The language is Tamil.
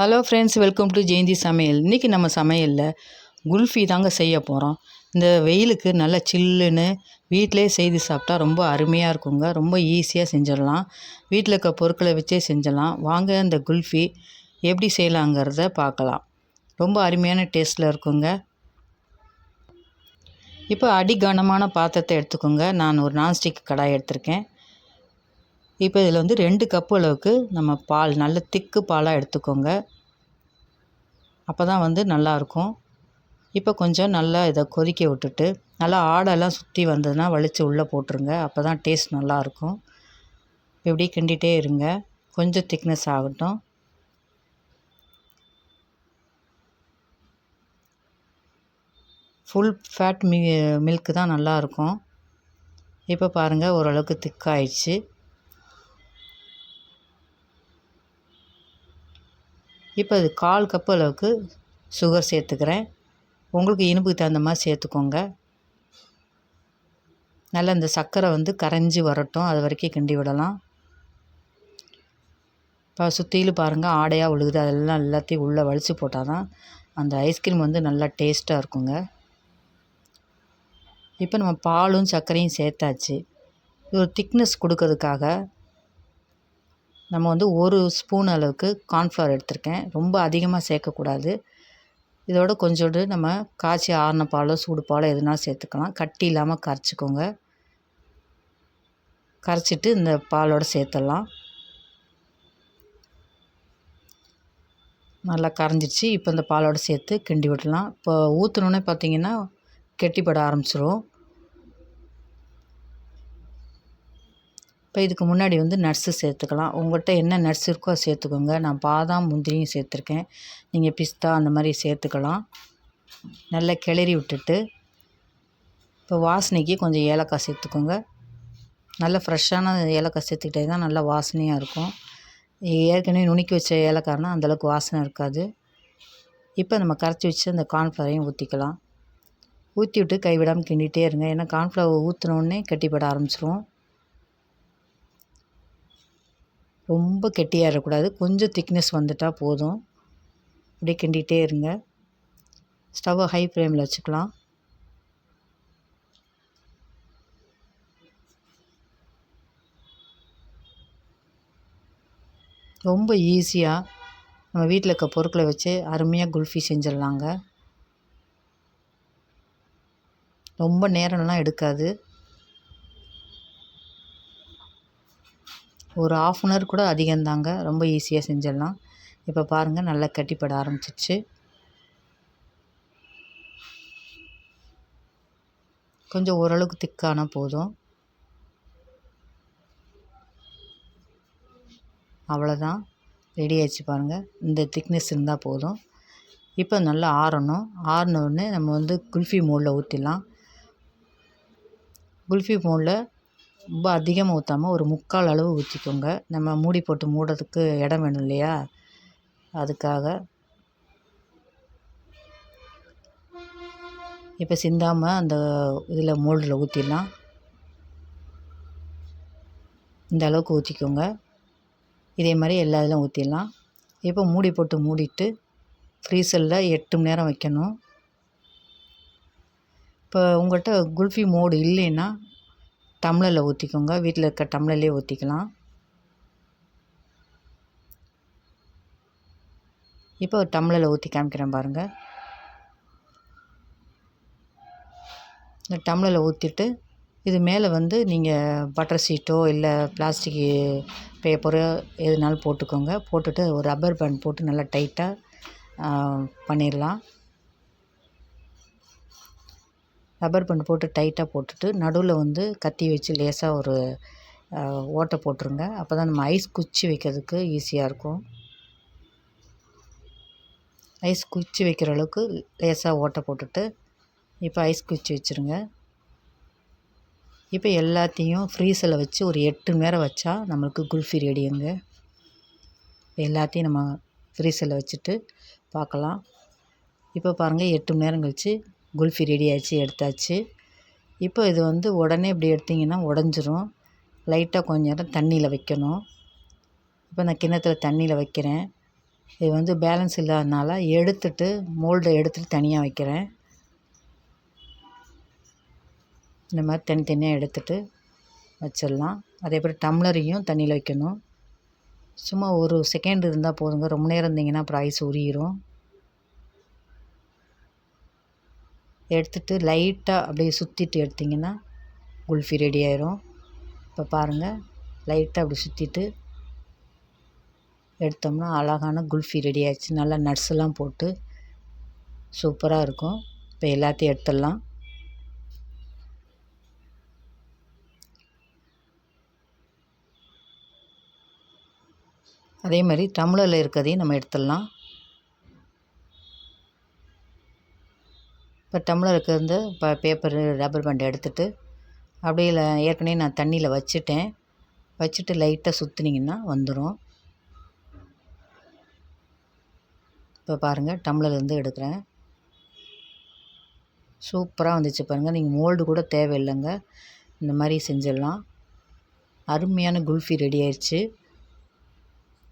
Hello friends welcome to Jayanthi சமையல் இன்றைக்கி நம்ம சமையலில் குல்ஃபி தாங்க செய்ய போகிறோம் இந்த வெயிலுக்கு நல்லா சில்லுன்னு வீட்டிலே செய்து சாப்பிட்டா ரொம்ப அருமையாக இருக்குங்க. ரொம்ப ஈஸியாக செஞ்சிடலாம். வீட்டில் இருக்க பொருட்களை வச்சே செஞ்சிடலாம். வாங்க இந்த குல்ஃபி எப்படி செய்யலாங்கிறத பார்க்கலாம். ரொம்ப அருமையான டேஸ்ட்டில் இருக்குங்க. இப்போ அடி கனமான பாத்திரத்தை எடுத்துக்கோங்க. நான் ஒரு நான்ஸ்டிக் கடாய் எடுத்திருக்கேன். இப்போ இதில் வந்து ரெண்டு கப்பு அளவுக்கு நம்ம பால் நல்ல திக்கு பாலாக எடுத்துக்கோங்க. அப்போ தான் வந்து நல்லாயிருக்கும் இப்போ கொஞ்சம் நல்லா இதை கொதிக்க விட்டுட்டு நல்லா ஆடெல்லாம் சுற்றி வந்ததுன்னா வலித்து உள்ளே போட்டுருங்க. அப்போ தான் டேஸ்ட் நல்லாயிருக்கும் இப்படி கிண்டிகிட்டே இருங்க. கொஞ்சம் திக்னஸ் ஆகட்டும். ஃபுல் ஃபேட் மி மில்க்கு தான் நல்லாயிருக்கும் இப்போ பாருங்கள் ஓரளவுக்கு திக்காயிடுச்சு இப்போ அது கால் கப்பு அளவுக்கு சுகர் சேர்த்துக்கிறேன். உங்களுக்கு இனிப்புக்கு தகுந்த மாதிரி சேர்த்துக்கோங்க. நல்லா இந்த சர்க்கரை வந்து கரைஞ்சி வரட்டும். அது வரைக்கும் கிண்டி விடலாம். இப்போ சுற்றிலும் பாருங்கள் ஆடையாக விழுகுது அதெல்லாம் எல்லாத்தையும் உள்ளே வலித்து போட்டால் தான் அந்த ஐஸ்கிரீம் வந்து நல்லா டேஸ்ட்டாக இருக்குங்க. இப்போ நம்ம பாலும் சர்க்கரையும் சேர்த்தாச்சு. இது ஒரு திக்னஸ் கொடுக்கறதுக்காக நம்ம வந்து ஒரு ஸ்பூன் அளவுக்கு கார்ன்ஃப்ளவர் எடுத்திருக்கேன். ரொம்ப அதிகமாக சேர்க்கக்கூடாது. இதோட கொஞ்சோண்டு நம்ம காய்ச்சி ஆறின பாலோ சூடு பாலோ எதுனாலும் சேர்த்துக்கலாம். கட்டி இல்லாமல் கரைச்சிக்கோங்க. கரைச்சிட்டு இந்த பாலோடு சேர்த்துடலாம். நல்லா கரைஞ்சிடுச்சு இப்போ இந்த பாலோடு சேர்த்து கிண்டி விடலாம். இப்போ ஊற்றினோன்னே பார்த்தீங்கன்னா கெட்டிப்பட ஆரம்பிச்சிரும். இப்போ இதுக்கு முன்னாடி வந்து நட்ஸு சேர்த்துக்கலாம். உங்கள்கிட்ட என்ன நட்ஸ் இருக்கோ அதை சேர்த்துக்கோங்க. நான் பாதாம் முந்திரியும் சேர்த்துருக்கேன். நீங்கள் பிஸ்தா அந்த மாதிரி சேர்த்துக்கலாம். நல்லா கிளறி விட்டுட்டு இப்போ வாசனைக்கு கொஞ்சம் ஏலக்காய் சேர்த்துக்கோங்க. நல்ல ஃப்ரெஷ்ஷான ஏலக்காய் சேர்த்துக்கிட்டே தான் நல்லா வாசனையாக இருக்கும். ஏற்கனவே நுணுக்கி வச்ச ஏலக்காய்னா அந்தளவுக்கு வாசனை இருக்காது. இப்போ நம்ம கரைச்சி வச்சு அந்த கார்ன்ஃப்ளவரையும் ஊற்றிக்கலாம் ஊற்றி விட்டு கைவிடாமல் கிண்டிகிட்டே இருங்க. ஏன்னா கார்ன்ஃப்ளவர் ஊற்றினோடனே கட்டிப்பட ஆரம்பிச்சிரும். ரொம்ப கெட்டியாக இருக்கக்கூடாது. கொஞ்சம் திக்னஸ் வந்துட்டால் போதும். அப்படியே கிண்டிகிட்டே இருங்க. ஸ்டவ்வை ஹை ஃப்ளேமில் வச்சுக்கலாம். ரொம்ப ஈஸியாக நம்ம வீட்டில் இருக்க பொருட்களை வச்சு அருமையாக குல்ஃபி செஞ்சிடலாங்க. ரொம்ப நேரம்லாம் எடுக்காது. ஒரு ஆஃப் அன் ஹவர் கூட அதிகம்தாங்க. ரொம்ப ஈஸியாக செஞ்சிடலாம். இப்போ பாருங்கள் நல்லா கட்டிப்பட ஆரம்பிச்சிச்சு கொஞ்சம் ஓரளவுக்கு திக்கான போதும். அவ்வளோதான் ரெடி ஆயிடுச்சு பாருங்கள் இந்த திக்னஸ் இருந்தால் போதும். இப்போ நல்லா ஆறணும். ஆறினோடனே நம்ம வந்து குல்ஃபி மோலில் ஊற்றிடலாம் குல்ஃபி மோலில் ரொம்ப அதிகமாக ஊற்றாம ஒரு முக்கால் அளவு ஊற்றிக்கோங்க நம்ம மூடி போட்டு மூடுறதுக்கு இடம் வேணும் இல்லையா? அதுக்காக. இப்போ சிந்தாமல் அந்த இதில் மோல்டில் ஊற்றிடலாம் இந்த அளவுக்கு ஊற்றிக்கோங்க இதே மாதிரி எல்லா இதிலும் ஊற்றிடலாம் இப்போ மூடி போட்டு மூடிட்டு ஃப்ரீசரில் எட்டு மணி நேரம் வைக்கணும். இப்போ உங்கள்கிட்ட குல்ஃபி மோடு இல்லைன்னா டம்ளரில் ஊற்றிக்கோங்க வீட்டில் இருக்க டம்ளர்லேயே ஊற்றிக்கலாம் இப்போ ஒரு டம்ளரில் ஊற்றி காமிக்கிறேன் பாருங்கள் இந்த டம்ளரில் ஊற்றிட்டு இது மேலே வந்து நீங்கள் பட்டர் ஷீட்டோ இல்லை பிளாஸ்டிக் பேப்பரோ எதுனாலும் போட்டுக்கோங்க. போட்டுட்டு ஒரு ரப்பர் பேண்ட் போட்டு நல்லா டைட்டாக பண்ணிடலாம் ரப்பர் பேண்ட் போட்டு டைட்டாக போட்டுட்டு நடுவில் வந்து கத்தி வச்சு லேசாக ஒரு ஓட்டை போட்டுருங்க. அப்போ தான் நம்ம ஐஸ் குச்சி வைக்கிறதுக்கு ஈஸியாக இருக்கும். ஐஸ் குச்சி வைக்கிற அளவுக்கு லேசாக ஓட்டை போட்டுட்டு இப்போ ஐஸ் குச்சி வச்சுருங்க. இப்போ எல்லாத்தையும் ஃப்ரீஸில் வச்சு ஒரு எட்டு நேரம் வச்சா நம்மளுக்கு குல்ஃபி ரெடியுங்க எல்லாத்தையும் நம்ம ஃப்ரீஸில் வச்சுட்டு பார்க்கலாம் இப்போ பாருங்கள் எட்டு மணி நேரம் கழித்து குல்ஃபி ரெடி ஆச்சு எடுத்தாச்சு. இப்போ இது வந்து உடனே இப்படி எடுத்திங்கன்னா உடஞ்சிரும். லைட்டாக கொஞ்ச நேரம் தண்ணியில் வைக்கணும். இப்போ நான் கிண்ணத்தில் தண்ணியில் வைக்கிறேன். இது வந்து பேலன்ஸ் இல்லாதனால எடுத்துட்டு மோல்டை எடுத்துட்டு தனியாக வைக்கிறேன். இந்த மாதிரி தனித்தனியாக எடுத்துட்டு வச்சிடலாம். அதே போல் டம்ளரையும் தண்ணியில் வைக்கணும். சும்மா ஒரு செகண்ட் இருந்தால் போதுங்க. ரொம்ப நேரம் இருந்தீங்கன்னா அப்புறம் ஐஸ் உருகிரும் எடுத்துட்டு லைட்டாக அப்படியே சுற்றிட்டு எடுத்திங்கன்னா குல்ஃபி ரெடி ஆயிரும். இப்போ பாருங்கள் லைட்டாக அப்படி சுற்றிட்டு எடுத்தோம்னா அழகான குல்ஃபி ரெடி ஆயிடுச்சு. நல்லா நட்ஸ்லாம் போட்டு சூப்பராக இருக்கும். இப்போ எல்லாத்தையும் எடுத்துடலாம். அதே மாதிரி டம்ளரில் இருக்கிறதையும் நம்ம எடுத்துடலாம். இப்போ டம்ளருக்கு இருந்து இப்போ பேப்பரு ரப்பர் பேண்ட் எடுத்துகிட்டு அப்படியே இல்லை ஏற்கனவே நான் தண்ணியில் வச்சுட்டேன். வச்சுட்டு லைட்டாக சுற்றுனீங்கன்னா வந்துடும் இப்போ பாருங்கள் டம்ளர்லேருந்து எடுக்கிறேன். சூப்பராக வந்துச்சு பாருங்கள் நீங்கள் மோல்டு கூட தேவையில்லைங்க. இந்த மாதிரி செஞ்சிடலாம். அருமையான குல்ஃபி ரெடி ஆயிடுச்சு.